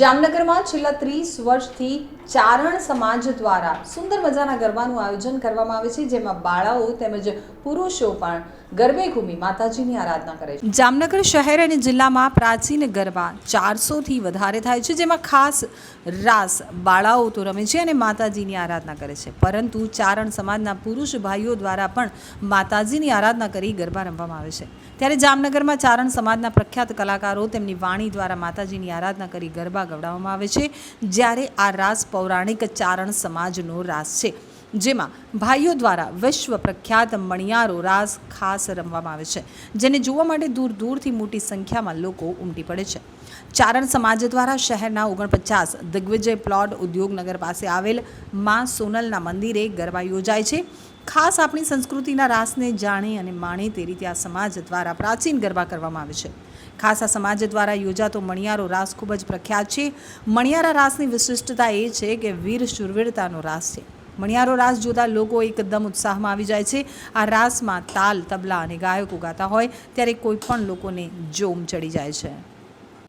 જામનગરમાં છેલ્લા ત્રીસ વર્ષથી ચારણ સમાજ દ્વારા સુંદર મજાના ગરબાનું આયોજન કરવામાં આવે છે, જેમાં બાળાઓ તેમજ પુરુષો પણ ગરબે ઘૂમી માતાજીની આરાધના કરે છે. જામનગર શહેર અને જિલ્લામાં પ્રાચીન ગરબા ચારસોથી વધારે થાય છે, જેમાં ખાસ રાસ બાળાઓ તો રમે છે અને માતાજીની આરાધના કરે છે. પરંતુ ચારણ સમાજના પુરુષ ભાઈઓ દ્વારા પણ માતાજીની આરાધના કરી ગરબા રમવામાં આવે છે. ત્યારે જામનગરમાં ચારણ સમાજના પ્રખ્યાત કલાકારો તેમની વાણી દ્વારા માતાજીની આરાધના કરી ગરબા ગવડાવવામાં આવે છે, જ્યારે આ રાસ પૌરાણિક ચારણ સમાજનો રાસ છે, જેમાં ભાઈઓ દ્વારા વિશ્વ પ્રખ્યાત મણિયારો રાસ ખાસ રમવામાં આવે છે, જેને જોવા માટે દૂર દૂરથી મોટી સંખ્યામાં લોકો ઉમટી પડે છે. ચારણ સમાજ દ્વારા શહેરના ઓગણપચાસ દિગ્વિજય પ્લોટ ઉદ્યોગનગર પાસે આવેલ મા સોનલના મંદિરે ગરબા યોજાય છે ખાસ આપણી સંસ્કૃતિના રાસને જાણે અને માણે તે રીતે આ સમાજ દ્વારા પ્રાચીન ગરબા કરવામાં આવે છે. ખાસ આ સમાજ દ્વારા યોજાતો મણિયારો રાસ ખૂબ જ પ્રખ્યાત છે. મણિયારા રાસની વિશિષ્ટતા એ છે કે વીર શુરવીરતાનો રાસ છે. મણિયારો રાસ જોતા લોકો એકદમ ઉત્સાહમાં આવી જાય છે. આ રાસમાં તાલ, તબલા અને ગાયકો ગાતા હોય ત્યારે કોઈ પણ લોકોને જોમ ચડી જાય છે.